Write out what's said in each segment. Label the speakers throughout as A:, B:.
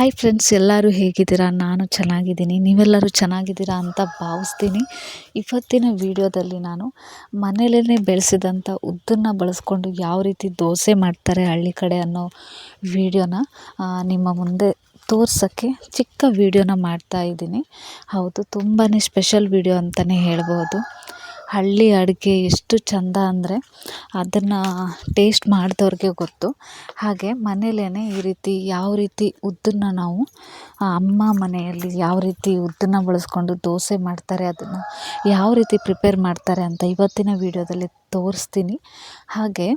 A: Hi friends ಎಲ್ಲರೂ ಹೇಗಿದ್ದೀರಾ? ನಾನು ಚೆನ್ನಾಗಿದ್ದೀನಿ. ನೀವೆಲ್ಲರೂ ಚೆನ್ನಾಗಿದ್ದೀರಾ ಅಂತ ಭಾವಿಸ್ತೀನಿ. ಇವತ್ತಿನ ವಿಡಿಯೋದಲ್ಲಿ ನಾನು ಮನೆಯಲ್ಲೇ ಬೆಳೆಸಿದಂಥ ಉದ್ದನ್ನು ಬಳಸ್ಕೊಂಡು ಯಾವ ರೀತಿ ದೋಸೆ ಮಾಡ್ತಾರೆ ಹಳ್ಳಿ ಕಡೆ ಅನ್ನೋ ವಿಡಿಯೋನ ನಿಮ್ಮ ಮುಂದೆ ತೋರ್ಸೋಕ್ಕೆ ಚಿಕ್ಕ ವಿಡಿಯೋನ ಮಾಡ್ತಾ ಇದ್ದೀನಿ. ಹೌದು ತುಂಬಾ ಸ್ಪೆಷಲ್ ವಿಡಿಯೋ ಅಂತಲೇ ಹೇಳ್ಬೋದು. ಹಳ್ಳಿ ಅಡುಗೆ ಎಷ್ಟು ಚಂದ ಅಂದರೆ ಅದನ್ನು ಟೇಸ್ಟ್ ಮಾಡಿದವ್ರಿಗೆ ಗೊತ್ತು. ಹಾಗೆ ಮನೇಲೇ ಈ ರೀತಿ ಯಾವ ರೀತಿ ಉದ್ದನ್ನು ನಾವು ಅಮ್ಮ ಮನೆಯಲ್ಲಿ ಯಾವ ರೀತಿ ಉದ್ದನ್ನು ಬಳಸ್ಕೊಂಡು ದೋಸೆ ಮಾಡ್ತಾರೆ, ಅದನ್ನು ಯಾವ ರೀತಿ ಪ್ರಿಪೇರ್ ಮಾಡ್ತಾರೆ ಅಂತ ಇವತ್ತಿನ ವೀಡಿಯೋದಲ್ಲಿ ತೋರಿಸ್ತೀನಿ. ಹಾಗೆ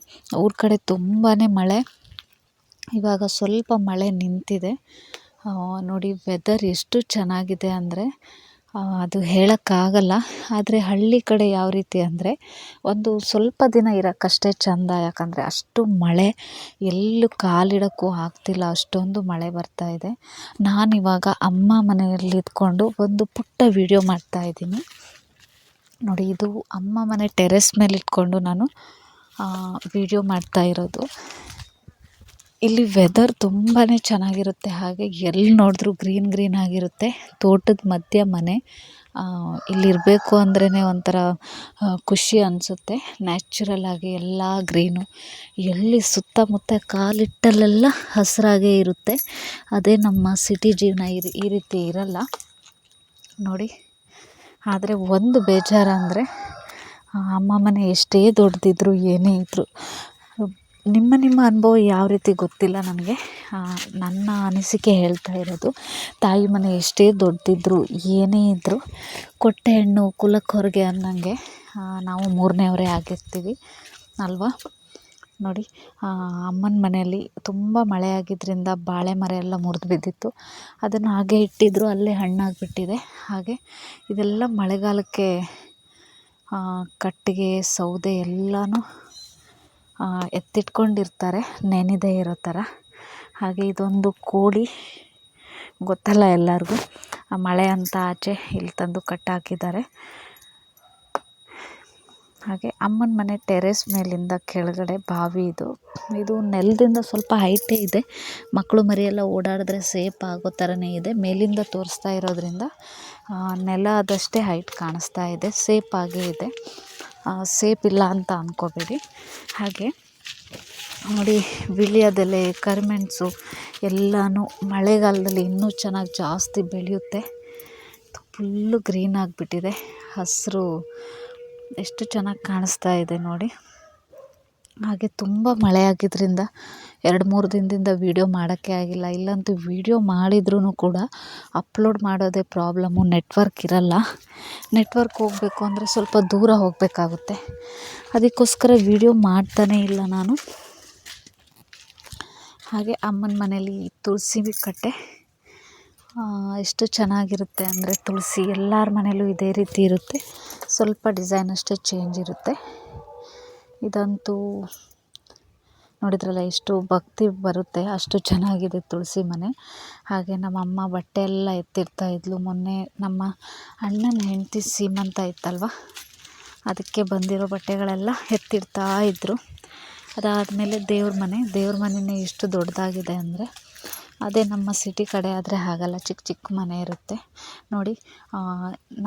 A: ಊರ ಕಡೆ ತುಂಬಾ ಮಳೆ, ಇವಾಗ ಸ್ವಲ್ಪ ಮಳೆ ನಿಂತಿದೆ. ನೋಡಿ ವೆದರ್ ಎಷ್ಟು ಚೆನ್ನಾಗಿದೆ ಅಂದರೆ ಅದು ಹೇಳೋಕ್ಕಾಗಲ್ಲ. ಆದರೆ ಹಳ್ಳಿ ಕಡೆ ಯಾವ ರೀತಿ ಅಂದರೆ ಒಂದು ಸ್ವಲ್ಪ ದಿನ ಇರೋಕ್ಕಷ್ಟೇ ಚೆಂದ. ಯಾಕಂದರೆ ಅಷ್ಟು ಮಳೆ, ಎಲ್ಲೂ ಕಾಲಿಡೋಕ್ಕೂ ಆಗ್ತಿಲ್ಲ. ಅಷ್ಟೊಂದು ಮಳೆ ಬರ್ತಾ ಇದೆ. ನಾನಿವಾಗ ಅಮ್ಮ ಮನೆಯಲ್ಲಿ ಇದ್ಕೊಂಡು ಒಂದು ಪುಟ್ಟ ವೀಡಿಯೋ ಮಾಡ್ತಾಯಿದ್ದೀನಿ ನೋಡಿ, ಇದು ಅಮ್ಮ ಮನೆ ಟೆರೆಸ್ ಮೇಲೆ ಇಟ್ಕೊಂಡು ನಾನು ವೀಡಿಯೋ ಮಾಡ್ತಾ ಇರೋದು. ಇಲ್ಲಿ ವೆದರ್ ತುಂಬಾ ಚೆನ್ನಾಗಿರುತ್ತೆ. ಹಾಗೆ ಎಲ್ಲಿ ನೋಡಿದ್ರೂ ಗ್ರೀನ್ ಗ್ರೀನ್ ಆಗಿರುತ್ತೆ. ತೋಟದ ಮಧ್ಯ ಮನೆ ಇಲ್ಲಿರಬೇಕು ಅಂದ್ರೇ ಒಂಥರ ಖುಷಿ ಅನಿಸುತ್ತೆ. ನ್ಯಾಚುರಲ್ ಆಗಿ ಎಲ್ಲ ಗ್ರೀನು ಎಲ್ಲಿ ಸುತ್ತಮುತ್ತ ಕಾಲಿಟ್ಟಲ್ಲೆಲ್ಲ ಹಸಿರಾಗೇ ಇರುತ್ತೆ. ಅದೇ ನಮ್ಮ ಸಿಟಿ ಜೀವನ ಈ ರೀತಿ ಇರಲ್ಲ. ನೋಡಿ, ಆದರೆ ಒಂದು ಬೇಜಾರಂದರೆ ಅಮ್ಮ ಮನೆ ಎಷ್ಟೇ ದೊಡ್ಡದಿದ್ರು ಏನೇ ಇದ್ದರೂ ನಿಮ್ಮ ನಿಮ್ಮ ಅನುಭವ ಯಾವ ರೀತಿ ಗೊತ್ತಿಲ್ಲ ನನಗೆ ನನ್ನ ಅನಿಸಿಕೆ ಹೇಳ್ತಾ ಇರೋದು, ತಾಯಿ ಮನೆ ಎಷ್ಟೇ ದೊಡ್ಡದಿದ್ರು, ಏನೇ ಇದ್ದರೂ ಕೊಟ್ಟ ಹೆಣ್ಣು ಕುಲಕ್ಕೆ ಹೊರಗೆ ಅಂದಂಗೆ ನಾವು ಮೂರನೇಯವರೇ ಆಗಿರ್ತೀವಿ, ಅಲ್ವಾ? ನೋಡಿ ಅಮ್ಮನ ಮನೆಯಲ್ಲಿ ತುಂಬ ಮಳೆ ಆಗಿದ್ದರಿಂದ ಬಾಳೆ ಮರ ಎಲ್ಲ ಮುರಿದು ಬಿದ್ದಿತ್ತು. ಅದನ್ನು ಹಾಗೆ ಇಟ್ಟಿದ್ದರು ಅಲ್ಲೇ ಹಣ್ಣಾಗಿಬಿಟ್ಟಿದೆ ಹಾಗೆ ಇದೆಲ್ಲ ಮಳೆಗಾಲಕ್ಕೆ ಕಟ್ಟಿಗೆ, ಸೌದೆ ಎಲ್ಲನೂ ಎತ್ತಿಟ್ಕೊಂಡಿರ್ತಾರೆ, ನೆನೆದೇ ಇರೋ ಥರ. ಹಾಗೆ ಇದೊಂದು ಕೋಳಿ, ಗೊತ್ತಲ್ಲ ಎಲ್ಲರಿಗೂ. ಮಳೆ ಅಂತ ಆಚೆ ಇಲ್ಲಿ ತಂದು ಕಟ್ಟಾಕಿದ್ದಾರೆ. ಹಾಗೆ ಅಮ್ಮನ ಮನೆ ಟೆರೇಸ್ ಮೇಲಿಂದ ಕೆಳಗಡೆ ಬಾವಿ ಇದು. ಇದು ನೆಲದಿಂದ ಸ್ವಲ್ಪ ಹೈಟೇ ಇದೆ. ಮಕ್ಕಳು ಮರಿಯೆಲ್ಲ ಓಡಾಡಿದ್ರೆ ಸೇಫ್ ಆಗೋ ಥರನೇ ಇದೆ. ಮೇಲಿಂದ ತೋರಿಸ್ತಾ ಇರೋದ್ರಿಂದ ನೆಲ ಆದಷ್ಟೇ ಹೈಟ್ ಕಾಣಿಸ್ತಾ ಇದೆ. ಸೇಫ್ ಆಗೇ ಇದೆ. ಸೇಫ್ ಇಲ್ಲ ಅಂತ ಅಂದ್ಕೋಬೇಡಿ ಹಾಗೆ ನೋಡಿ ವೀಳ್ಯದೆಲೆ ಕರಿಮೆಣಸು ಎಲ್ಲನೂ ಮಳೆಗಾಲದಲ್ಲಿ ಇನ್ನೂ ಚೆನ್ನಾಗಿ ಜಾಸ್ತಿ ಬೆಳೆಯುತ್ತೆ. ಫುಲ್ಲು ಗ್ರೀನ್ ಆಗಿಬಿಟ್ಟಿದೆ. ಹಸಿರು ಎಷ್ಟು ಚೆನ್ನಾಗಿ ಕಾಣಿಸ್ತಾ ಇದೆ ನೋಡಿ. ಹಾಗೆ ತುಂಬ ಮಳೆ ಆಗಿದ್ದರಿಂದ ಎರಡು ಮೂರು ದಿನದಿಂದ ವೀಡಿಯೋ ಮಾಡೋಕ್ಕೆ ಆಗಿಲ್ಲ. ಇಲ್ಲಂತೂ ವೀಡಿಯೋ ಮಾಡಿದ್ರೂ ಕೂಡ ಅಪ್ಲೋಡ್ ಮಾಡೋದೇ ಪ್ರಾಬ್ಲಮ್ಮು ನೆಟ್ವರ್ಕ್ ಇರಲ್ಲ. ನೆಟ್ವರ್ಕ್ ಹೋಗಬೇಕು ಅಂದರೆ ಸ್ವಲ್ಪ ದೂರ ಹೋಗಬೇಕಾಗುತ್ತೆ. ಅದಕ್ಕೋಸ್ಕರ ವೀಡಿಯೋ ಮಾಡ್ತಾನೇ ಇಲ್ಲ ನಾನು. ಹಾಗೆ ಅಮ್ಮನ ಮನೇಲಿ ತುಳಸಿ ಕಟ್ಟೆ. ಎಷ್ಟು ಚೆನ್ನಾಗಿರುತ್ತೆ ಅಂದರೆ ತುಳಸಿ ಎಲ್ಲರ ಮನೇಲೂ ಇದೇ ರೀತಿ ಇರುತ್ತೆ. ಸ್ವಲ್ಪ ಡಿಸೈನ್ ಅಷ್ಟೇ ಚೇಂಜ್ ಇರುತ್ತೆ. ಇದಂತೂ ನೋಡಿದ್ರಲ್ಲ, ಎಷ್ಟು ಭಕ್ತಿ ಬರುತ್ತೆ, ಅಷ್ಟು ಚೆನ್ನಾಗಿದೆ ತುಳಸಿ ಮನೆ. ಹಾಗೆ ನಮ್ಮಮ್ಮ ಬಟ್ಟೆ ಎಲ್ಲ ಎತ್ತಿರ್ತಾ ಇದ್ಲು. ಮೊನ್ನೆ ನಮ್ಮ ಅಣ್ಣನ ಹೆಂಡತಿ ಸೀಮಂತ ಇತ್ತಲ್ವ? ಅದಕ್ಕೆ ಬಂದಿರೋ ಬಟ್ಟೆಗಳೆಲ್ಲ ಎತ್ತಿಡ್ತಾ ಇದ್ದರು ಅದಾದಮೇಲೆ ದೇವ್ರ ಮನೆ. ದೇವ್ರ ಮನೆಯೇ ಎಷ್ಟು ದೊಡ್ಡದಾಗಿದೆ ಅಂದರೆ ಅದೇ ನಮ್ಮ ಸಿಟಿ ಕಡೆ ಆದರೆ ಹಾಗಲ್ಲ ಚಿಕ್ಕ ಚಿಕ್ಕ ಮನೆ ಇರುತ್ತೆ. ನೋಡಿ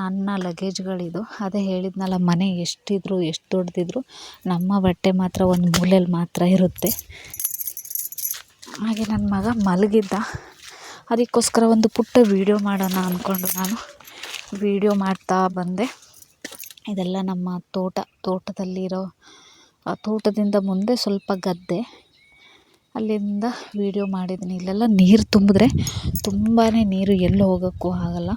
A: ನನ್ನ ಲಗೇಜ್ಗಳಿದು ಅದೇ ಹೇಳಿದ್ನಲ್ಲ, ಮನೆ ಎಷ್ಟಿದ್ರು, ಎಷ್ಟು ದೊಡ್ಡದಿದ್ರು ನಮ್ಮ ಬಟ್ಟೆ ಮಾತ್ರ ಒಂದು ಮೂಲೆಯಲ್ಲಿ ಮಾತ್ರ ಇರುತ್ತೆ. ಹಾಗೆ ನನ್ನ ಮಗ ಮಲಗಿದ್ದ. ಅದಕ್ಕೋಸ್ಕರ ಒಂದು ಪುಟ್ಟ ವೀಡಿಯೋ ಮಾಡೋಣ ಅಂದ್ಕೊಂಡು ನಾನು ವೀಡಿಯೋ ಮಾಡ್ತಾ ಬಂದೆ. ಇದೆಲ್ಲ ನಮ್ಮ ತೋಟ, ತೋಟದಲ್ಲಿರೋ ತೋಟದಿಂದ ಮುಂದೆ ಸ್ವಲ್ಪ ಗದ್ದೆ. ಅಲ್ಲಿಂದ ವೀಡಿಯೋ ಮಾಡಿದ್ದೀನಿ. ಇಲ್ಲೆಲ್ಲ ನೀರು ತುಂಬಿದ್ರೆ ತುಂಬಾ ನೀರು ಎಲ್ಲೂ ಹೋಗೋಕ್ಕೂ ಆಗಲ್ಲ.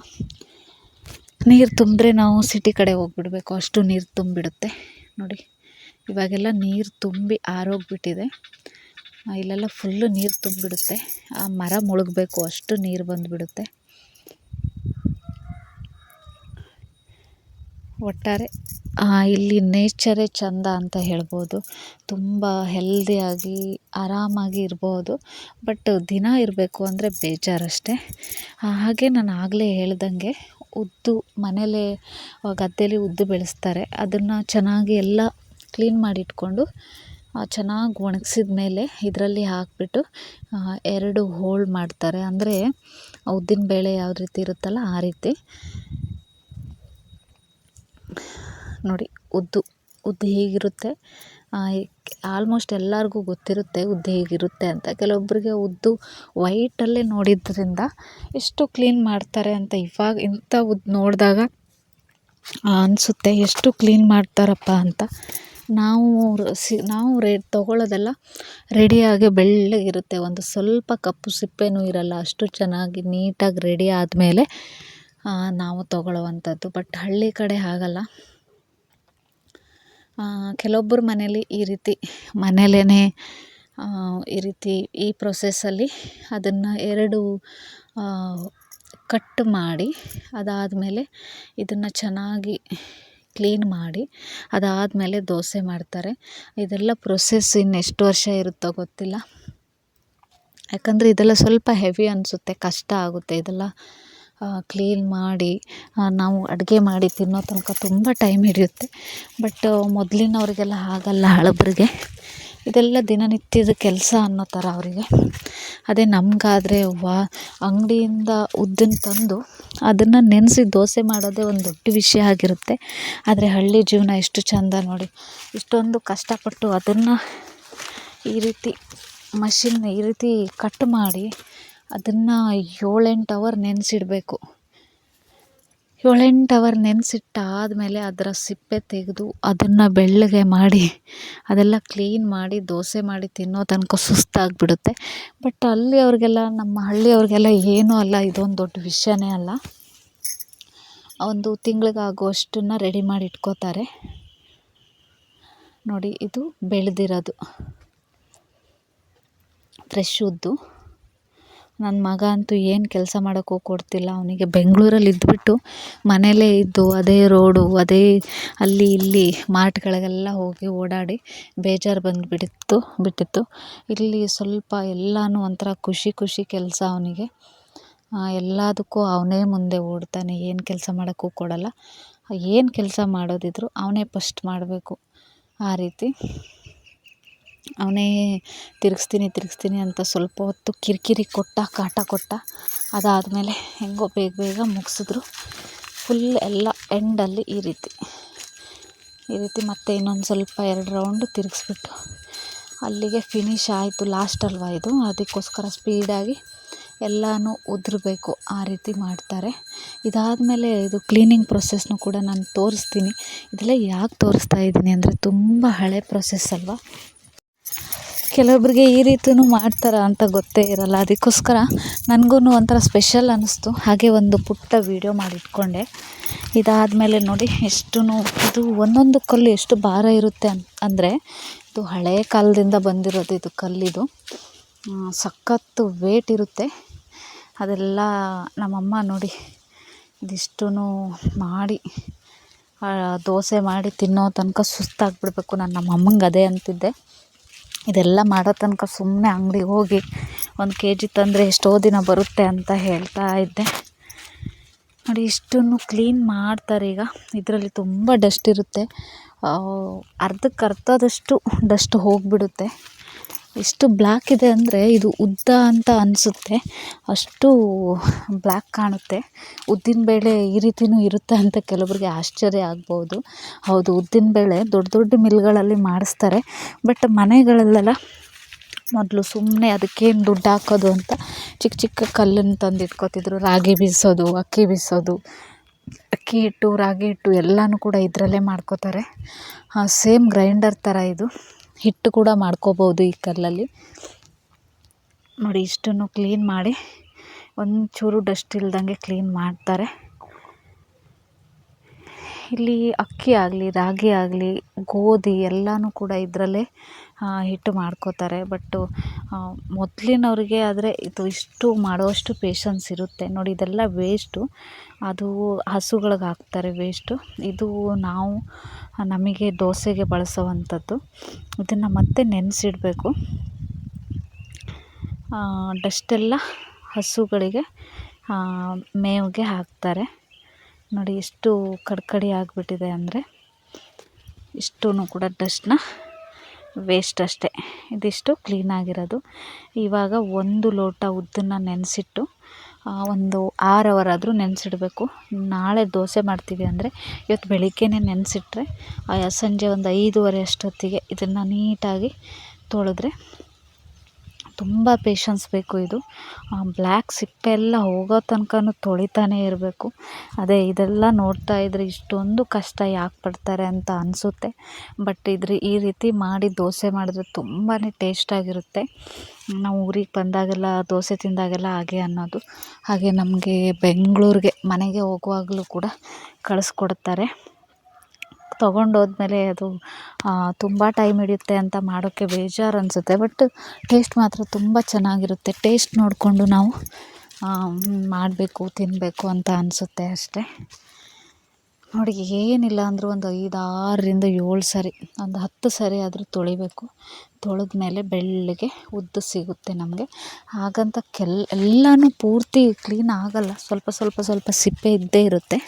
A: ನೀರು ತುಂಬಿದ್ರೆ ನಾವು ಸಿಟಿ ಕಡೆ ಹೋಗ್ಬಿಡ್ಬೇಕು. ಅಷ್ಟು ನೀರು ತುಂಬಿಡುತ್ತೆ. ನೋಡಿ, ಇವಾಗೆಲ್ಲ ನೀರು ತುಂಬಿ ಆರೋಗ್ಬಿಟ್ಟಿದೆ. ಇಲ್ಲೆಲ್ಲ ಫುಲ್ಲು ನೀರು ತುಂಬಿಡುತ್ತೆ. ಆ ಮರ ಮುಳುಗಬೇಕು. ಅಷ್ಟು ನೀರು ಬಂದುಬಿಡುತ್ತೆ. ಒಟ್ಟಾರೆ. ಇಲ್ಲಿ ನೇಚರೇ ಚೆಂದ ಅಂತ ಹೇಳ್ಬೋದು. ತುಂಬ ಹೆಲ್ದಿಯಾಗಿ ಆರಾಮಾಗಿ ಇರ್ಬೋದು. ಬಟ್ ದಿನ ಇರಬೇಕು ಅಂದರೆ ಬೇಜಾರಷ್ಟೇ. ಹಾಗೆ ನಾನು ಆಗಲೇ ಹೇಳ್ದಂಗೆ ಉದ್ದು ಮನೇಲೇ ಗದ್ದೆಯಲ್ಲಿ ಉದ್ದು ಬೆಳೆಸ್ತಾರೆ. ಅದನ್ನು ಚೆನ್ನಾಗಿ ಎಲ್ಲ ಕ್ಲೀನ್ ಮಾಡಿಟ್ಕೊಂಡು ಚೆನ್ನಾಗಿ ಒಣಗಿಸಿದ ಮೇಲೆ ಇದರಲ್ಲಿ ಹಾಕಿಬಿಟ್ಟು ಎರಡು ಹೋಳು ಮಾಡ್ತಾರೆ. ಅಂದರೆ ಉದ್ದಿನ ಬೇಳೆ ಯಾವ ರೀತಿ ಇರುತ್ತಲ್ಲ ಆ ರೀತಿ. ನೋಡಿ ಉದ್ದು ಉದ್ದು ಹೇಗಿರುತ್ತೆ? ಆಲ್ಮೋಸ್ಟ್ ಎಲ್ಲರಿಗೂ ಗೊತ್ತಿರುತ್ತೆ ಉದ್ದು ಹೇಗಿರುತ್ತೆ ಅಂತ. ಕೆಲವೊಬ್ಬರಿಗೆ ಉದ್ದು ವೈಟಲ್ಲೇ ನೋಡಿದ್ದರಿಂದ ಎಷ್ಟು ಕ್ಲೀನ್ ಮಾಡ್ತಾರೆ ಅಂತ ಇವಾಗ ಇಂಥ ಉದ್ದು ನೋಡಿದಾಗ ಅನಿಸುತ್ತೆ ಎಷ್ಟು ಕ್ಲೀನ್ ಮಾಡ್ತಾರಪ್ಪ ಅಂತ. ನಾವು ಸಿ, ನಾವು ರೇ ತೊಗೊಳ್ಳೋದೆಲ್ಲ ರೆಡಿಯಾಗಿ ಬೆಳ್ಳಗಿರುತ್ತೆ ಒಂದು ಸ್ವಲ್ಪ ಕಪ್ಪು ಸಿಪ್ಪೆನೂ ಇರಲ್ಲ, ಅಷ್ಟು ಚೆನ್ನಾಗಿ ನೀಟಾಗಿ ರೆಡಿ ಆದಮೇಲೆ ನಾವು ತೊಗೊಳ್ಳುವಂಥದ್ದು. ಬಟ್ ಹಳ್ಳಿ ಕಡೆ ಹಾಗಲ್ಲ. ಕೆಲವೊಬ್ಬರ ಮನೇಲಿ ಈ ರೀತಿ ಮನೇಲೇ ಈ ರೀತಿ ಈ ಪ್ರೊಸೆಸ್ಸಲ್ಲಿ ಅದನ್ನು ಎರಡು ಕಟ್ ಮಾಡಿ, ಅದಾದಮೇಲೆ ಇದನ್ನು ಚೆನ್ನಾಗಿ ಕ್ಲೀನ್ ಮಾಡಿ, ಅದಾದಮೇಲೆ ದೋಸೆ ಮಾಡ್ತಾರೆ. ಇದೆಲ್ಲ ಪ್ರೊಸೆಸ್ ಇನ್ನೆಷ್ಟು ವರ್ಷ ಇರುತ್ತೋ ಗೊತ್ತಿಲ್ಲ. ಯಾಕಂದರೆ ಇದೆಲ್ಲ ಸ್ವಲ್ಪ ಹೆವಿ ಅನಿಸುತ್ತೆ, ಕಷ್ಟ ಆಗುತ್ತೆ ಇದೆಲ್ಲ. ಕ್ಲೀನ್ ಮಾಡಿ ನಾವು ಅಡುಗೆ ಮಾಡಿ ತಿನ್ನೋ ತನಕ ತುಂಬ ಟೈಮ್ ಹಿಡಿಯುತ್ತೆ. ಬಟ್ ಮೊದಲಿನವ್ರಿಗೆಲ್ಲ ಹಾಗಲ್ಲ ಹಳಬರಿಗೆ. ಇದೆಲ್ಲ ದಿನನಿತ್ಯದ ಕೆಲಸ ಅನ್ನೋ ಥರ ಅವರಿಗೆ. ಅದೇ ನಮಗಾದ್ರೆ ವಾ ಅಂಗಡಿಯಿಂದ ಉದ್ದನ್ನ ತಂದು ಅದನ್ನು ನೆನೆಸಿ ದೋಸೆ ಮಾಡೋದೇ ಒಂದು ದೊಡ್ಡ ವಿಷಯ ಆಗಿರುತ್ತೆ. ಆದರೆ ಹಳ್ಳಿ ಜೀವನ ಎಷ್ಟು ಚಂದ ನೋಡಿ. ಇಷ್ಟೊಂದು ಕಷ್ಟಪಟ್ಟು ಅದನ್ನು ಈ ರೀತಿ ಮಷಿನ್ ಈ ರೀತಿ ಕಟ್ ಮಾಡಿ ಅದನ್ನು ಏಳೆಂಟು ಅವರ್ ನೆನೆಸಿಡ್ಬೇಕು. ಏಳೆಂಟು ಅವರ್ ನೆನೆಸಿಟ್ಟಾದಮೇಲೆ ಅದರ ಸಿಪ್ಪೆ ತೆಗೆದು ಅದನ್ನು ಬೆಳ್ಳಗೆ ಮಾಡಿ, ಅದೆಲ್ಲ ಕ್ಲೀನ್ ಮಾಡಿ, ದೋಸೆ ಮಾಡಿ ತಿನ್ನೋ ತನಕ ಸುಸ್ತಾಗಿಬಿಡುತ್ತೆ. ಬಟ್ ಅಲ್ಲಿ ಅವ್ರಿಗೆಲ್ಲ, ನಮ್ಮ ಹಳ್ಳಿಯವ್ರಿಗೆಲ್ಲ ಏನೂ ಅಲ್ಲ, ಇದೊಂದು ದೊಡ್ಡ ವಿಷಯನೇ ಅಲ್ಲ. ಒಂದು ತಿಂಗಳಿಗಾಗುವಷ್ಟನ್ನು ರೆಡಿ ಮಾಡಿ ಇಟ್ಕೋತಾರೆ. ನೋಡಿ, ಇದು ಬೆಳೆದಿರೋದು. ಫ್ರೆಶ್ ಉದ್ದು. ನನ್ನ ಮಗ ಅಂತೂ ಏನು ಕೆಲಸ ಮಾಡೋಕ್ಕೂ ಕೊಡ್ತಿಲ್ಲ. ಅವನಿಗೆ ಬೆಂಗಳೂರಲ್ಲಿ ಇದ್ದುಬಿಟ್ಟು ಮನೆಯಲ್ಲೇ ಇದ್ದು ಅದೇ ರೋಡು, ಅದೇ ಅಲ್ಲಿ ಇಲ್ಲಿ ಮಾರ್ಟ್ಗಳಿಗೆಲ್ಲ ಹೋಗಿ ಓಡಾಡಿ ಬೇಜಾರು ಬಂದುಬಿಟ್ಟಿತ್ತು ಬಿಟ್ಟಿತ್ತು. ಇಲ್ಲಿ ಸ್ವಲ್ಪ ಎಲ್ಲನೂ ಒಂಥರ ಖುಷಿ ಖುಷಿ ಕೆಲಸ ಅವನಿಗೆ. ಎಲ್ಲದಕ್ಕೂ ಅವನೇ ಮುಂದೆ ಓಡ್ತಾನೆ. ಏನು ಕೆಲಸ ಮಾಡೋಕ್ಕೂ ಕೊಡಲ್ಲ. ಏನು ಕೆಲಸ ಮಾಡೋದಿದ್ರು ಅವನೇ ಪಸ್ಟ್ ಮಾಡಬೇಕು ಆ ರೀತಿ. ಅವನೇ ತಿರುಗಿಸ್ತೀನಿ ತಿರುಗಿಸ್ತೀನಿ ಅಂತ ಸ್ವಲ್ಪ ಹೊತ್ತು ಕಿರಿಕಿರಿ ಕೊಟ್ಟ, ಕಾಟ ಕೊಟ್ಟ ಅದಾದಮೇಲೆ ಹೆಂಗೋ ಬೇಗ ಬೇಗ ಮುಗಿಸಿದ್ರು. ಫುಲ್ ಎಲ್ಲ ಎಂಡಲ್ಲಿ ಈ ರೀತಿ. ಈ ರೀತಿ ಮತ್ತೆ ಇನ್ನೊಂದು ಸ್ವಲ್ಪ ಎರಡು ರೌಂಡು ತಿರುಗಿಸ್ಬಿಟ್ಟು ಅಲ್ಲಿಗೆ ಫಿನಿಶ್ ಆಯಿತು ಲಾಸ್ಟ್ ಅಲ್ವಾ ಇದು? ಅದಕ್ಕೋಸ್ಕರ ಸ್ಪೀಡಾಗಿ ಎಲ್ಲನೂ ಉದುರಬೇಕು ಆ ರೀತಿ ಮಾಡ್ತಾರೆ. ಇದಾದಮೇಲೆ ಇದು ಕ್ಲೀನಿಂಗ್ ಪ್ರೊಸೆಸ್ನು ಕೂಡ ನಾನು ತೋರಿಸ್ತೀನಿ. ಇದೆಲ್ಲ ಯಾಕೆ ತೋರಿಸ್ತಾ ಇದ್ದೀನಿ ಅಂದರೆ ತುಂಬ ಹಳೆ ಪ್ರೊಸೆಸ್ ಅಲ್ವಾ? ಕೆಲವೊಬ್ಬರಿಗೆ ಈ ರೀತಿಯೂ ಮಾಡ್ತಾರೆ ಅಂತ ಗೊತ್ತೇ ಇರೋಲ್ಲ. ಅದಕ್ಕೋಸ್ಕರ ನನಗೂ ಒಂಥರ ಸ್ಪೆಷಲ್ ಅನ್ನಿಸ್ತು ಹಾಗೆ ಒಂದು ಪುಟ್ಟ ವೀಡಿಯೋ ಮಾಡಿಟ್ಕೊಂಡೆ. ಇದಾದಮೇಲೆ ನೋಡಿ ಎಷ್ಟು ಇದು ಒಂದೊಂದು ಕಲ್ಲು ಎಷ್ಟು ಭಾರ ಇರುತ್ತೆ ಅನ್, ಅಂದರೆ ಇದು ಹಳೆ ಕಾಲದಿಂದ ಬಂದಿರೋದು ಇದು ಕಲ್ಲಿದು. ಸಖತ್ತು ವೇಟ್ ಇರುತ್ತೆ. ಅದೆಲ್ಲ ನಮ್ಮಮ್ಮ ನೋಡಿ ಇದಿಷ್ಟು ಮಾಡಿ ದೋಸೆ ಮಾಡಿ ತಿನ್ನೋ ತನಕ ಸುಸ್ತಾಗಿಬಿಡ್ಬೇಕು. ನಾನು ನಮ್ಮಮ್ಮಂಗೆ ಅದೇ ಅಂತಿದ್ದೆ. ಇದೆಲ್ಲ ಮಾಡೋ ತನಕ ಸುಮ್ಮನೆ ಅಂಗಡಿಗೆ ಹೋಗಿ ಒಂದು ಕೆ ಜಿ ತಂದರೆ ಎಷ್ಟೋ ದಿನ ಬರುತ್ತೆ ಅಂತ ಹೇಳ್ತಾ ಇದ್ದೆ. ನೋಡಿ, ಇಷ್ಟನ್ನು ಕ್ಲೀನ್ ಮಾಡ್ತಾರೆ ಈಗ. ಇದರಲ್ಲಿ ತುಂಬ ಡಸ್ಟ್ ಇರುತ್ತೆ. ಅರ್ಧಕ್ಕೆ ಅರ್ಧದಷ್ಟು ಡಸ್ಟ್ ಹೋಗಿಬಿಡುತ್ತೆ. ಎಷ್ಟು ಬ್ಲ್ಯಾಕ್ ಇದೆ ಅಂದರೆ ಇದು ಉದ್ದ ಅಂತ ಅನಿಸುತ್ತೆ. ಅಷ್ಟು ಬ್ಲ್ಯಾಕ್ ಕಾಣುತ್ತೆ. ಉದ್ದಿನ ಬೇಳೆ ಈ ರೀತಿಯೂ ಇರುತ್ತೆ ಅಂತ ಕೆಲವರಿಗೆ ಆಶ್ಚರ್ಯ ಆಗ್ಬೋದು. ಹೌದು, ಉದ್ದಿನ ಬೇಳೆ ದೊಡ್ಡ ದೊಡ್ಡ ಮಿಲ್ಗಳಲ್ಲಿ ಮಾಡಿಸ್ತಾರೆ. ಬಟ್ ಮನೆಗಳಲ್ಲೆಲ್ಲ ಮೊದಲು ಸುಮ್ಮನೆ ಅದಕ್ಕೇನು ದುಡ್ಡು ಹಾಕೋದು ಅಂತ ಚಿಕ್ಕ ಚಿಕ್ಕ ಕಲ್ಲನ್ನು ತಂದು ಇಟ್ಕೋತಿದ್ರು ರಾಗಿ ಬೀಸೋದು, ಅಕ್ಕಿ ಬೀಸೋದು, ಅಕ್ಕಿ ಹಿಟ್ಟು, ರಾಗಿ ಹಿಟ್ಟು ಎಲ್ಲನೂ ಕೂಡ ಇದರಲ್ಲೇ ಮಾಡ್ಕೋತಾರೆ. ಸೇಮ್ ಗ್ರೈಂಡರ್ ಥರ ಇದು. ಹಿಟ್ಟು ಕೂಡ ಮಾಡ್ಕೋಬೋದು ಈ ಕಲ್ಲಲ್ಲಿ. ನೋಡಿ ಇಷ್ಟನ್ನು ಕ್ಲೀನ್ ಮಾಡಿ. ಒಂಚೂರು ಡಸ್ಟ್ ಇಲ್ದಂಗೆ ಕ್ಲೀನ್ ಮಾಡ್ತಾರೆ. ಇಲ್ಲಿ ಅಕ್ಕಿ ಆಗಲಿ, ರಾಗಿ ಆಗಲಿ, ಗೋಧಿ ಎಲ್ಲನೂ ಕೂಡ ಇದರಲ್ಲೇ ಹಿಟ್ಟು ಮಾಡ್ಕೋತಾರೆ. ಬಟ್ಟು ಮೊದಲಿನವ್ರಿಗೆ ಆದರೆ ಇದು ಇಷ್ಟು ಮಾಡೋವಷ್ಟು ಪೇಶನ್ಸ್ ಇರುತ್ತೆ. ನೋಡಿ, ಇದೆಲ್ಲ ವೇಸ್ಟು ಅದು ಹಸುಗಳ್ಗೆ ಹಾಕ್ತಾರೆ ವೇಸ್ಟು ಇದು ನಾವು, ನಮಗೆ ದೋಸೆಗೆ ಬಳಸುವಂಥದ್ದು. ಇದನ್ನು ಮತ್ತೆ ನೆನೆಸಿಡ್ಬೇಕು. ಡಸ್ಟೆಲ್ಲ ಹಸುಗಳಿಗೆ ಮೇವಿಗೆ ಹಾಕ್ತಾರೆ. ನೋಡಿ ಎಷ್ಟು ಕಡ್ಕಡಿ ಆಗಿಬಿಟ್ಟಿದೆ ಅಂದರೆ ಇಷ್ಟೂ ಕೂಡ ಡಸ್ಟ್ನ ವೇಸ್ಟ್ ಅಷ್ಟೇ. ಇದಿಷ್ಟು ಕ್ಲೀನಾಗಿರೋದು ಇವಾಗ ಒಂದು ಲೋಟ ಉದ್ದನ್ನು ನೆನೆಸಿಟ್ಟು ಒಂದು ಆರು ಅವರ್ ಆದರೂ ನೆನೆಸಿಡಬೇಕು. ನಾಳೆ ದೋಸೆ ಮಾಡ್ತೀವಿ ಅಂದರೆ ಇವತ್ತು ಬೆಳಿಗ್ಗೆನೇ ನೆನೆಸಿಟ್ರೆ ಸಂಜೆ ಒಂದು ಐದೂವರೆ ಅಷ್ಟೊತ್ತಿಗೆ ಇದನ್ನು ನೀಟಾಗಿ ತೊಳೆದ್ರೆ ತುಂಬ ಪೇಶನ್ಸ್ ಬೇಕು ಇದು. ಬ್ಲ್ಯಾಕ್ ಸಿಪ್ಪೆ ಎಲ್ಲ ಹೋಗೋ ತನಕನೂ ತೊಳಿತಾನೇ ಇರಬೇಕು. ಅದೇ ಇದೆಲ್ಲ ನೋಡ್ತಾ ಇದ್ದರೆ ಇಷ್ಟೊಂದು ಕಷ್ಟ ಯಾಕೆ ಪಡ್ತಾರೆ ಅಂತ ಅನಿಸುತ್ತೆ. ಬಟ್ ಇದ್ರ ಈ ರೀತಿ ಮಾಡಿ ದೋಸೆ ಮಾಡಿದ್ರೆ ತುಂಬಾ ಟೇಸ್ಟಾಗಿರುತ್ತೆ ನಾವು ಊರಿಗೆ ಬಂದಾಗೆಲ್ಲ, ದೋಸೆ ತಿಂದಾಗೆಲ್ಲ ಹಾಗೆ ಅನ್ನೋದು. ಹಾಗೆ ನಮಗೆ ಬೆಂಗಳೂರಿಗೆ ಮನೆಗೆ ಹೋಗುವಾಗಲೂ ಕೂಡ ಕಳಿಸ್ಕೊಡ್ತಾರೆ. ತೊಗೊಂಡೋದ್ಮೇಲೆ ಅದು ತುಂಬ ಟೈಮ್ ಹಿಡಿಯುತ್ತೆ ಅಂತ ಮಾಡೋಕ್ಕೆ ಬೇಜಾರು ಅನಿಸುತ್ತೆ. ಬಟ್ ಟೇಸ್ಟ್ ಮಾತ್ರ ತುಂಬ ಚೆನ್ನಾಗಿರುತ್ತೆ. ಟೇಸ್ಟ್ ನೋಡಿಕೊಂಡು ನಾವು ಮಾಡಬೇಕು ತಿನ್ನಬೇಕು ಅಂತ ಅನಿಸುತ್ತೆ ಅಷ್ಟೇ. ನೋಡಿ, ಏನಿಲ್ಲ ಅಂದರೂ ಒಂದು ಐದಾರರಿಂದ ಏಳು ಸರಿ, ಒಂದು ಹತ್ತು ಸರಿ ಆದರೂ ತೊಳಿಬೇಕು. ತೊಳೆದ ಮೇಲೆ ಬೆಳ್ಳಿಗೆ ಉದ್ದು ಸಿಗುತ್ತೆ ನಮಗೆ. ಹಾಗಂತ ಕೆಲ್, ಎಲ್ಲನೂ ಪೂರ್ತಿ ಕ್ಲೀನ್ ಆಗಲ್ಲ. ಸ್ವಲ್ಪ ಸ್ವಲ್ಪ ಸ್ವಲ್ಪ ಸಿಪ್ಪೆ ಇದ್ದೇ ಇರುತ್ತೆ.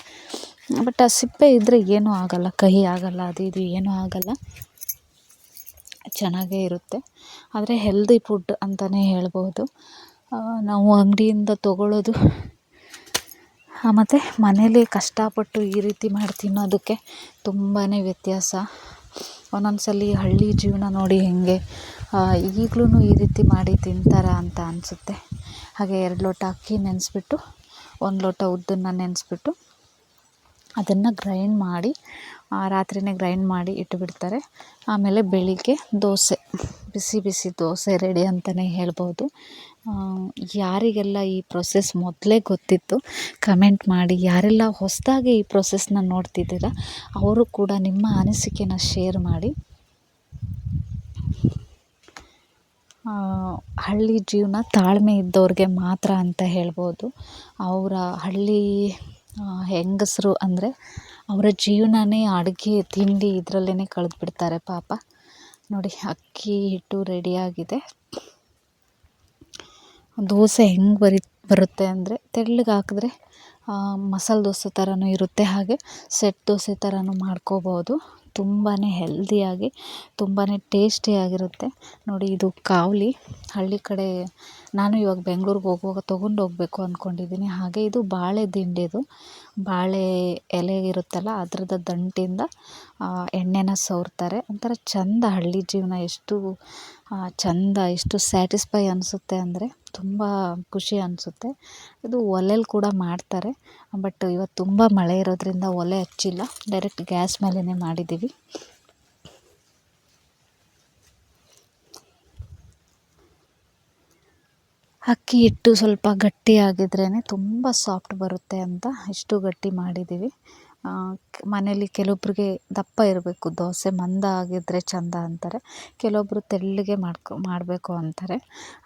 A: ಬಟ್ ಆ ಸಿಪ್ಪೆ ಇದ್ದರೆ ಏನೂ ಆಗೋಲ್ಲ, ಕಹಿ ಆಗೋಲ್ಲ, ಅದು ಇದು ಏನೂ ಆಗೋಲ್ಲ. ಚೆನ್ನಾಗೇ ಇರುತ್ತೆ. ಆದರೆ ಹೆಲ್ದಿ ಫುಡ್ ಅಂತಲೇ ಹೇಳ್ಬೋದು. ನಾವು ಅಂಗಡಿಯಿಂದ ತೊಗೊಳ್ಳೋದು ಮತ್ತು ಮನೇಲಿ ಕಷ್ಟಪಟ್ಟು ಈ ರೀತಿ ಮಾಡಿ ತಿನ್ನೋದಕ್ಕೆ ತುಂಬಾ ವ್ಯತ್ಯಾಸ. ಒಂದೊಂದು ಸಲ ಹಳ್ಳಿ ಜೀವನ ನೋಡಿ ಹೇಗೆ ಈಗಲೂ ಈ ರೀತಿ ಮಾಡಿ ತಿಂತಾರಾ ಅಂತ ಅನಿಸುತ್ತೆ. ಹಾಗೆ ಎರಡು ಲೋಟ ಅಕ್ಕಿ ನೆನೆಸ್ಬಿಟ್ಟು, ಒಂದು ಲೋಟ ಉದ್ದನ್ನು ನೆನೆಸ್ಬಿಟ್ಟು ಅದನ್ನು ಗ್ರೈಂಡ್ ಮಾಡಿ ರಾತ್ರಿಯೇ ಗ್ರೈಂಡ್ ಮಾಡಿ ಇಟ್ಬಿಡ್ತಾರೆ. ಆಮೇಲೆ ಬೆಳಿಗ್ಗೆ ದೋಸೆ, ಬಿಸಿ ಬಿಸಿ ದೋಸೆ ರೆಡಿ ಅಂತಲೇ ಹೇಳ್ಬೋದು. ಯಾರಿಗೆಲ್ಲ ಈ ಪ್ರೊಸೆಸ್ ಮೊದಲೇ ಗೊತ್ತಿತ್ತು ಕಮೆಂಟ್ ಮಾಡಿ, ಯಾರೆಲ್ಲ ಹೊಸದಾಗಿ ಈ ಪ್ರೊಸೆಸ್ನ ನೋಡ್ತಿದ್ದೀರ, ಅವರು ಕೂಡ ನಿಮ್ಮ ಅನಿಸಿಕೆನ ಶೇರ್ ಮಾಡಿ. ಹಳ್ಳಿ ಜೀವನ ತಾಳ್ಮೆ ಇದ್ದವ್ರಿಗೆ ಮಾತ್ರ ಅಂತ ಹೇಳ್ಬೋದು. ಅವರ ಹಳ್ಳಿ ಹೆಂಗಸರು ಅಂದರೆ ಅವರ ಜೀವನನೇ ಅಡುಗೆ, ತಿಂಡಿ ಇದರಲ್ಲೇ ಕಳೆದ್ಬಿಡ್ತಾರೆ ಪಾಪ. ನೋಡಿ, ಅಕ್ಕಿ ಹಿಟ್ಟು ರೆಡಿಯಾಗಿದೆ ದೋಸೆ ಹೆಂಗೆ ಬರಿ ಬರುತ್ತೆ ಅಂದರೆ ತೆಳ್ಳಗೆ ಹಾಕಿದ್ರೆ ಮಸಾಲೆ ದೋಸೆ ಥರನೂ ಇರುತ್ತೆ ಹಾಗೆ, ಸೆಟ್ ದೋಸೆ ಥರನೂ ಮಾಡ್ಕೋಬೋದು. ತುಂಬಾ ಹೆಲ್ದಿಯಾಗಿ ತುಂಬಾ ಟೇಸ್ಟಿಯಾಗಿರುತ್ತೆ ನೋಡಿ ಇದು ಕಾವಲಿ, ಹಳ್ಳಿ ಕಡೆ ನಾನು ಇವಾಗ ಬೆಂಗ್ಳೂರಿಗೆ ಹೋಗುವಾಗ ತೊಗೊಂಡು ಹೋಗಬೇಕು ಅಂದ್ಕೊಂಡಿದ್ದೀನಿ ಹಾಗೆ ಇದು ಬಾಳೆ ದಿಂಡಿದು ಬಾಳೆ ಎಲೆ ಇರುತ್ತಲ್ಲ, ಅದರದ ದಂಟಿಂದ ಎಣ್ಣೆನ ಸವರ್ತಾರೆ. ಒಂಥರ ಚೆಂದ ಹಳ್ಳಿ ಜೀವನ. ಎಷ್ಟು ಚೆಂದ, ಎಷ್ಟು ಸ್ಯಾಟಿಸ್ಫೈ ಅನಿಸುತ್ತೆ ಅಂದರೆ ತುಂಬ ಖುಷಿ ಅನಿಸುತ್ತೆ. ಇದು ಒಲೆಲಿ ಕೂಡ ಮಾಡ್ತಾರೆ ಬಟ್ ಇವತ್ತು ತುಂಬ ಮಳೆ ಇರೋದರಿಂದ ಒಲೆ ಹಚ್ಚಿಲ್ಲ. ಡೈರೆಕ್ಟ್ ಗ್ಯಾಸ್ ಮೇಲೇ ಮಾಡಿದ್ದೀವಿ ಅಕ್ಕಿ ಹಿಟ್ಟು ಸ್ವಲ್ಪ ಗಟ್ಟಿಯಾಗಿದ್ರೇ ತುಂಬ ಸಾಫ್ಟ್ ಬರುತ್ತೆ ಅಂತ ಇಷ್ಟು ಗಟ್ಟಿ ಮಾಡಿದ್ದೀವಿ ಮನೇಲಿ ಕೆಲವೊಬ್ರಿಗೆ ದಪ್ಪ ಇರಬೇಕು, ದೋಸೆ ಮಂದ ಆಗಿದ್ದರೆ ಚೆಂದ ಅಂತಾರೆ ಕೆಲವೊಬ್ಬರು ತೆಳ್ಳಗೆ ಮಾಡ್ಕೊ, ಮಾಡಬೇಕು ಅಂತಾರೆ.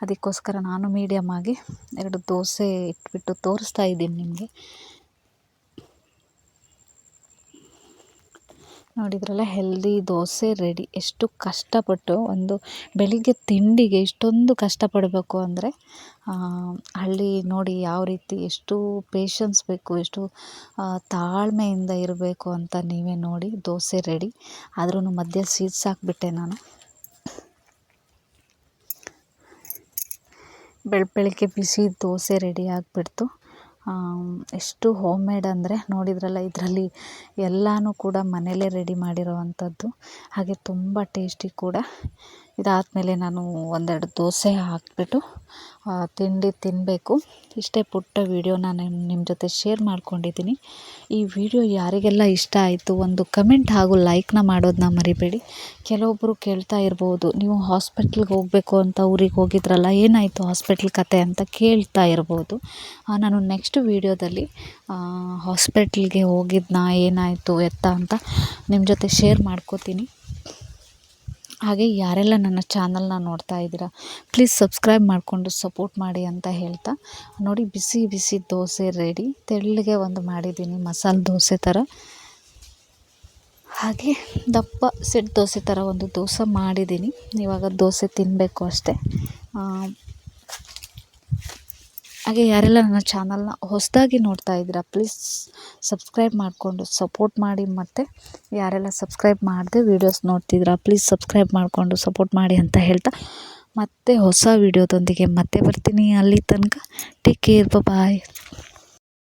A: ಅದಕ್ಕೋಸ್ಕರ ನಾನು ಮೀಡಿಯಮ್ ಆಗಿ ಎರಡು ದೋಸೆ ಇಟ್ಬಿಟ್ಟು ತೋರಿಸ್ತಾ ಇದ್ದೀನಿ ನಿಮಗೆ. ನೋಡಿದ್ರಲ್ಲ, ಹೆಲ್ದಿ ದೋಸೆ ರೆಡಿ. ಎಷ್ಟು ಕಷ್ಟಪಟ್ಟು ಒಂದು ಬೆಳಿಗ್ಗೆ ತಿಂಡಿಗೆ ಇಷ್ಟೊಂದು ಕಷ್ಟಪಡಬೇಕು ಅಂದರೆ ಹಳ್ಳಿ ನೋಡಿ ಯಾವ ರೀತಿ ಎಷ್ಟು ಪೇಶನ್ಸ್ ಬೇಕು, ಎಷ್ಟು ತಾಳ್ಮೆಯಿಂದ ಇರಬೇಕು ಅಂತ ನೀವೇ ನೋಡಿ ದೋಸೆ ರೆಡಿ. ಆದ್ರೂ ಮಧ್ಯ ಸೀಡ್ಸ್ ಹಾಕ್ಬಿಟ್ಟೆ ನಾನು. ಬೆಳ, ಬೆಳಗ್ಗೆ ಬಿಸಿ ದೋಸೆ ರೆಡಿ ಆಗಿಬಿಡ್ತು. ಎಷ್ಟು ಹೋಮ್ ಮೇಡ್ ಅಂದರೆ ನೋಡಿದ್ರಲ್ಲ ಇದರಲ್ಲಿ ಎಲ್ಲನೂ ಕೂಡ ಮನೆಯಲ್ಲೇ ರೆಡಿ ಮಾಡಿರೋವಂಥದ್ದು. ಹಾಗೆ ತುಂಬ ಟೇಸ್ಟಿ ಕೂಡ. ಇದಾದಮೇಲೆ ನಾನು ಒಂದೆರಡು ದೋಸೆ ಹಾಕಿಬಿಟ್ಟು ತಿಂಡಿ ತಿನ್ನಬೇಕು ಇಷ್ಟೇ ಪುಟ್ಟ ವೀಡಿಯೋ ನಾನು ನಿಮ್ಮ ಜೊತೆ ಶೇರ್ ಮಾಡ್ಕೊಂಡಿದ್ದೀನಿ. ಈ ವಿಡಿಯೋ ಯಾರಿಗೆಲ್ಲ ಇಷ್ಟ ಆಯಿತು ಒಂದು ಕಮೆಂಟ್ ಹಾಗೂ ಲೈಕ್ನ ಮಾಡೋದನ್ನ ಮರಿಬೇಡಿ. ಕೆಲವೊಬ್ಬರು ಕೇಳ್ತಾ ಇರ್ಬೋದು, ನೀವು ಹಾಸ್ಪಿಟ್ಲಿಗೆ ಹೋಗಬೇಕು ಅಂತ ಊರಿಗೆ ಹೋಗಿದ್ರಲ್ಲ, ಏನಾಯಿತು ಹಾಸ್ಪಿಟ್ಲ್ ಕತೆ ಅಂತ ಕೇಳ್ತಾ ಇರ್ಬೋದು. ನಾನು ನೆಕ್ಸ್ಟ್ ವೀಡಿಯೋದಲ್ಲಿ ಹಾಸ್ಪಿಟ್ಲಿಗೆ ಹೋಗಿದ್ನ, ಏನಾಯಿತು, ಎತ್ತ ಅಂತ ನಿಮ್ಮ ಜೊತೆ ಶೇರ್ ಮಾಡ್ಕೋತೀನಿ. ಹಾಗೆ ಯಾರೆಲ್ಲ ನನ್ನ ಚಾನಲ್ನ ನೋಡ್ತಾ ಇದ್ದೀರಾ ಪ್ಲೀಸ್ ಸಬ್ಸ್ಕ್ರೈಬ್ ಮಾಡಿಕೊಂಡು ಸಪೋರ್ಟ್ ಮಾಡಿ ಅಂತ ಹೇಳ್ತಾ. ನೋಡಿ, ಬಿಸಿ ಬಿಸಿ ದೋಸೆ ರೆಡಿ ತೆಳ್ಳಗೆ ಒಂದು ಮಾಡಿದ್ದೀನಿ, ಮಸಾಲೆ ದೋಸೆ ಥರ. ಹಾಗೆ ದಪ್ಪ ಸೆಟ್ ದೋಸೆ ಥರ ಒಂದು ದೋಸೆ ಮಾಡಿದ್ದೀನಿ. ಇವಾಗ ದೋಸೆ ತಿನ್ನಬೇಕು ಅಷ್ಟೇ. ಹಾಗೆ ಯಾರೆಲ್ಲ ನನ್ನ ಚಾನಲ್ನ ಹೊಸದಾಗಿ ನೋಡ್ತಾ ಇದ್ದೀರಾ ಪ್ಲೀಸ್ ಸಬ್ಸ್ಕ್ರೈಬ್ ಮಾಡಿಕೊಂಡು ಸಪೋರ್ಟ್ ಮಾಡಿ ಮತ್ತು ಯಾರೆಲ್ಲ ಸಬ್ಸ್ಕ್ರೈಬ್ ಮಾಡದೆ ವೀಡಿಯೋಸ್ ನೋಡ್ತಿದ್ದೀರಾ ಪ್ಲೀಸ್ ಸಬ್ಸ್ಕ್ರೈಬ್ ಮಾಡಿಕೊಂಡು ಸಪೋರ್ಟ್ ಮಾಡಿ ಅಂತ ಹೇಳ್ತಾ ಮತ್ತೆ ಹೊಸ ವೀಡಿಯೋದೊಂದಿಗೆ ಮತ್ತೆ ಬರ್ತೀನಿ. ಅಲ್ಲಿ ತನಕ ಟೇಕ್ ಕೇರ್ ಬಾಯ್